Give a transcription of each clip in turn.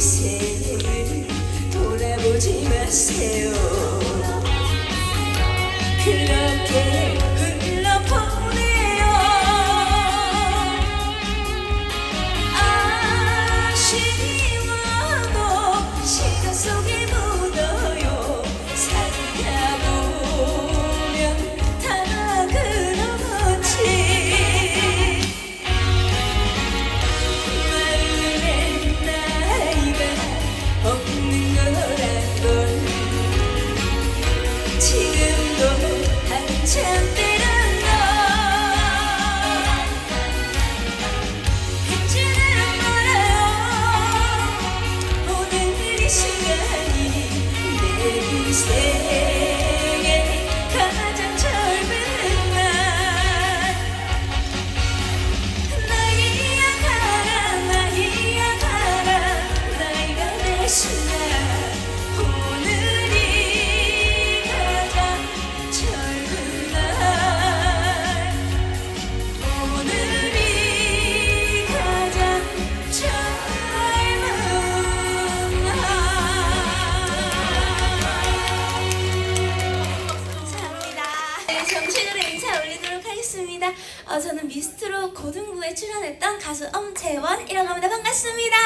날이 생을 돌아보지 마세요. 그렇게 미스트로 고등부에 출연했던 가수 엄재원이라고 합니다. 반갑습니다.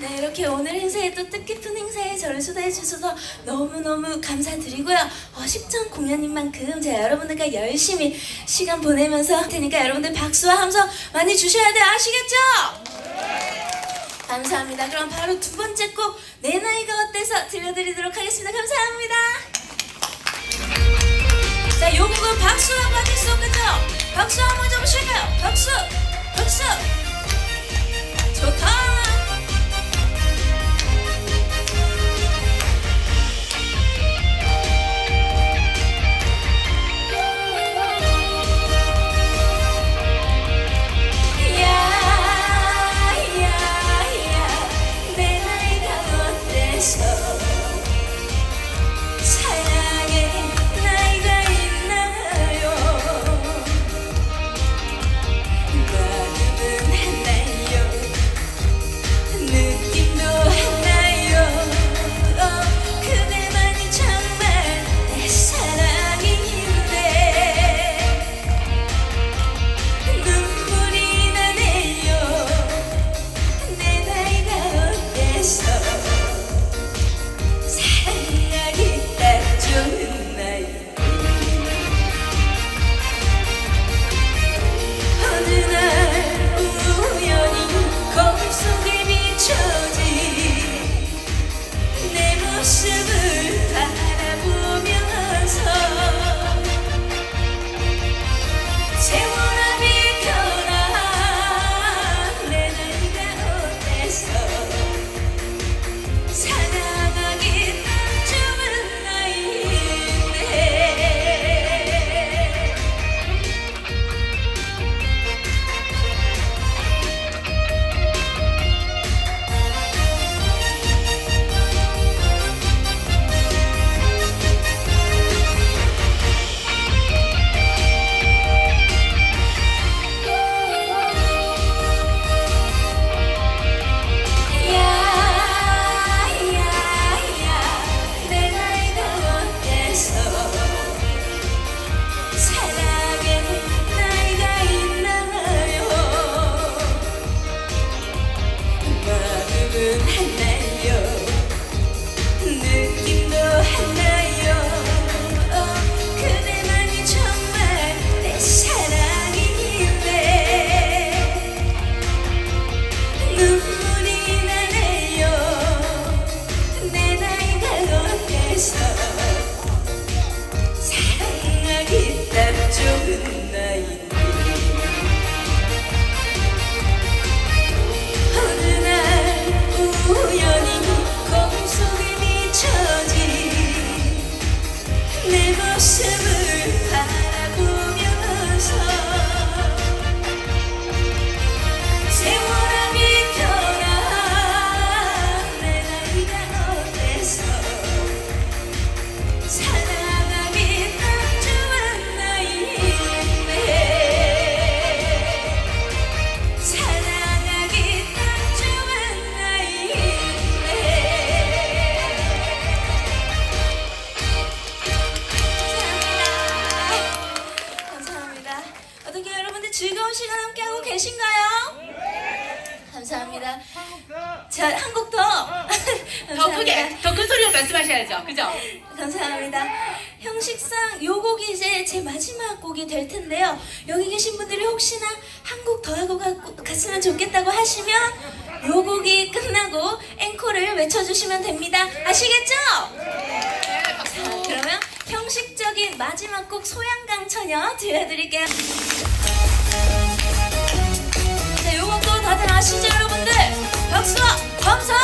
네, 이렇게 오늘 행사에 또 뜻깊은 행사에 저를 초대해 주셔서 너무너무 감사드리고요. 어, 10점 공연인 만큼 제가 여러분들과 열심히 시간 보내면서 할 테니까 여러분들 박수와 함성 많이 주셔야 돼요. 아시겠죠? 감사합니다. 그럼 바로 두 번째 곡 내 나이가 어때서 들려드리도록 하겠습니다. 감사합니다. 자, 요 곡은 박수가 빠질 수 없겠죠? 박수 한 번 좀 쉴까요? 박수! 박수! It's 크게 네. 더큰 소리로 말씀하셔야죠. 그죠? 감사합니다. 형식상 요 곡이 이제 제 마지막 곡이 될 텐데요. 여기 계신 분들이 혹시나 한 곡 더 하고 갔으면 좋겠다고 하시면 요 곡이 끝나고 앵콜을 외쳐주시면 됩니다. 아시겠죠? 네, 그러면 형식적인 마지막 곡 소양강 처녀 들려드릴게요. 자, 요 곡도 다들 아시죠, 여러분들? 박수와 감사!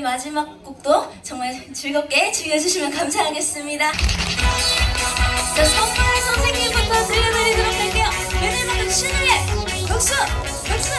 오늘 마지막 곡도 정말 즐겁게 즐겨주시면 감사하겠습니다. 자, 선물 선생님부터 들려드리도록 할게요. 매니저분 신뢰! 박수! 박수!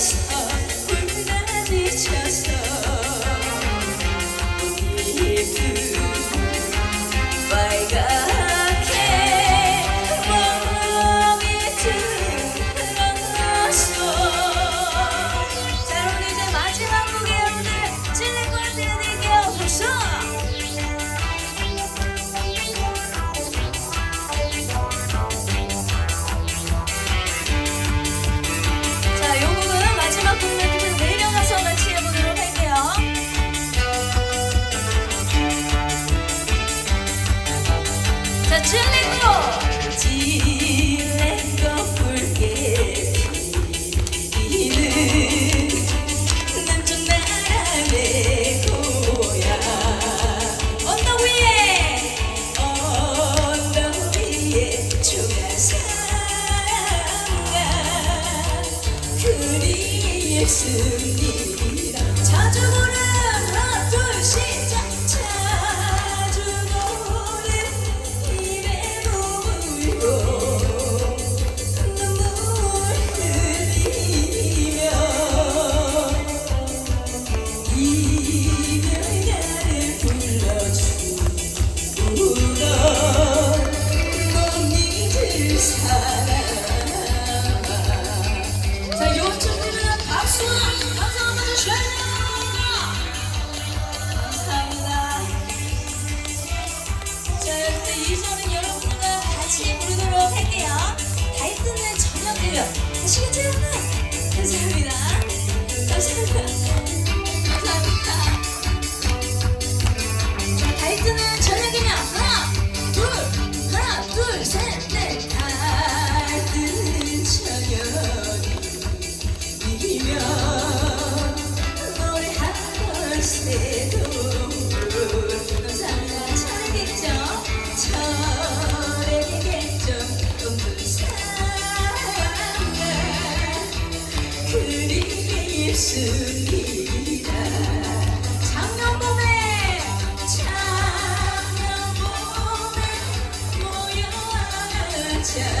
Yes. 그리했습니다 자주 보는 하나 둘 시작 자주 보는 입에 물고 눈물 흘리며 이별가를 불러주구나 못 잊을 사람 같이 부르도록 할게요. 달뜨는 저녁이요 아시겠죠 여러분? 감사합니다. 감사합니다. 감사합니다 자, 달뜨는 저녁이면 하나, 둘, Yeah.